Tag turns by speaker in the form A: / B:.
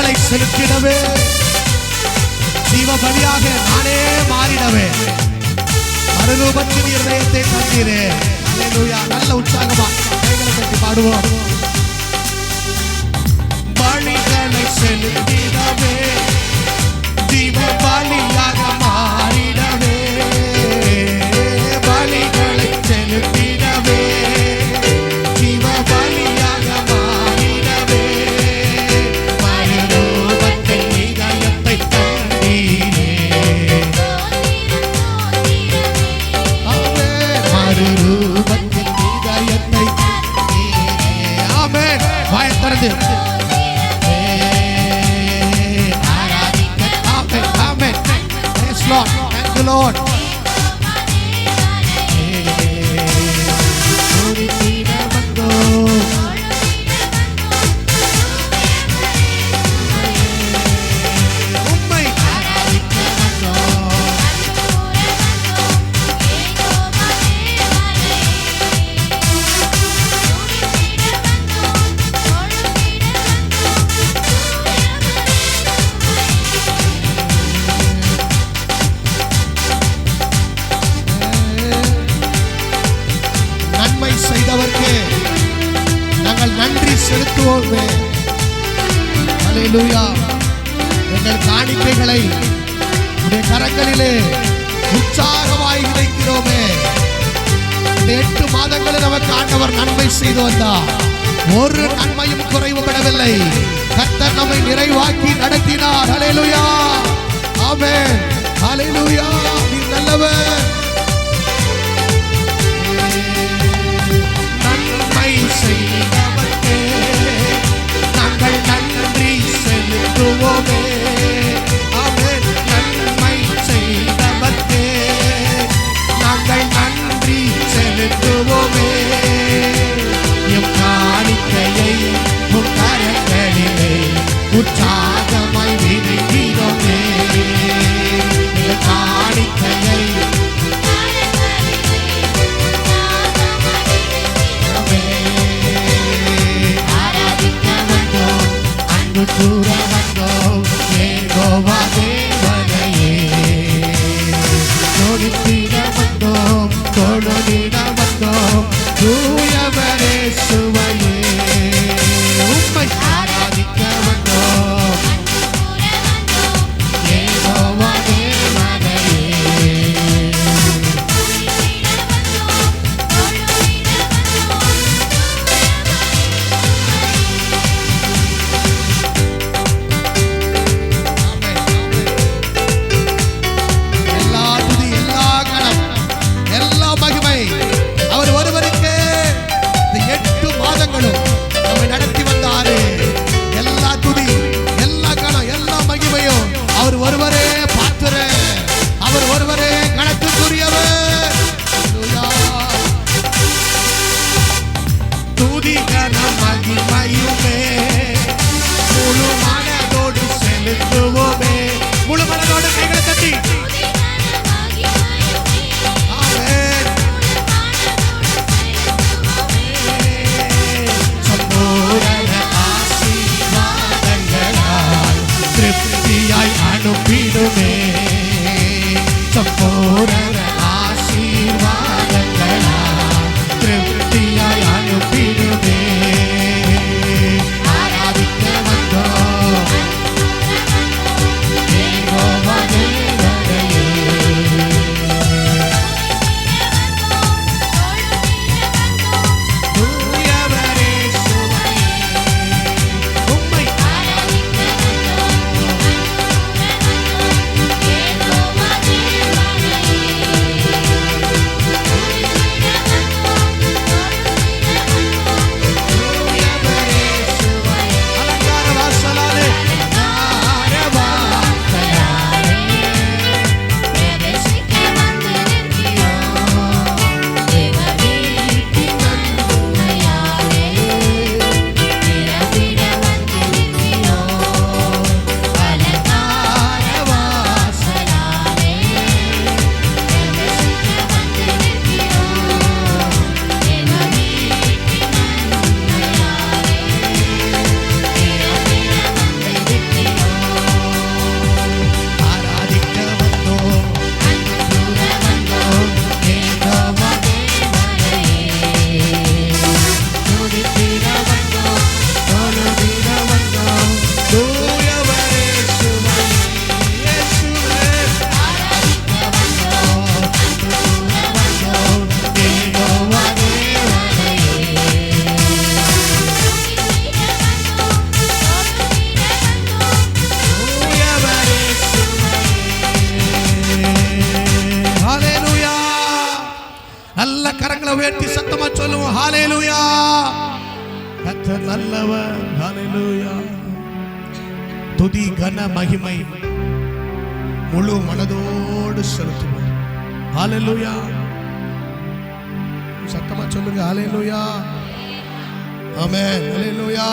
A: கரங்களை செலுத்திடவே. ஜீவ பலியாக நானே மாறிடவே. மறுரூபத்தின் இதயத்தை தந்தீரே. நல்ல உற்சாகமா. கைகளை கட்டி பாடுவோம். பலிகளை செலுத்திடவே. the Lord. மாற்றுவோமே அலையிலூயா எங்கள் காணிக்கைகளை உடைய கரங்களிலே உற்சாகமாய் இணைக்கிறோமே. எட்டு மாதங்களில் நமக்கு ஆண்டவர் நன்மை செய்து வந்தார். ஒரு நன்மையும் குறைவுபடவில்லை கர்த்தர் நம்மை நிறைவாக்கி நடத்தினார். அலையிலுயா ஆமே அலையிலுயா நீ நல்லவன் tu diga na
B: magi
A: mayume. Solo சொல்லுவோம் ஹalleluya கர்த்தர் நல்லவர் ஹalleluya துதி கன மகிமை முழு மனதோடு செலுத்துவோம். ஹalleluya சத்தமா சொல்லுங்க ஹalleluya ஆமென் ஹalleluya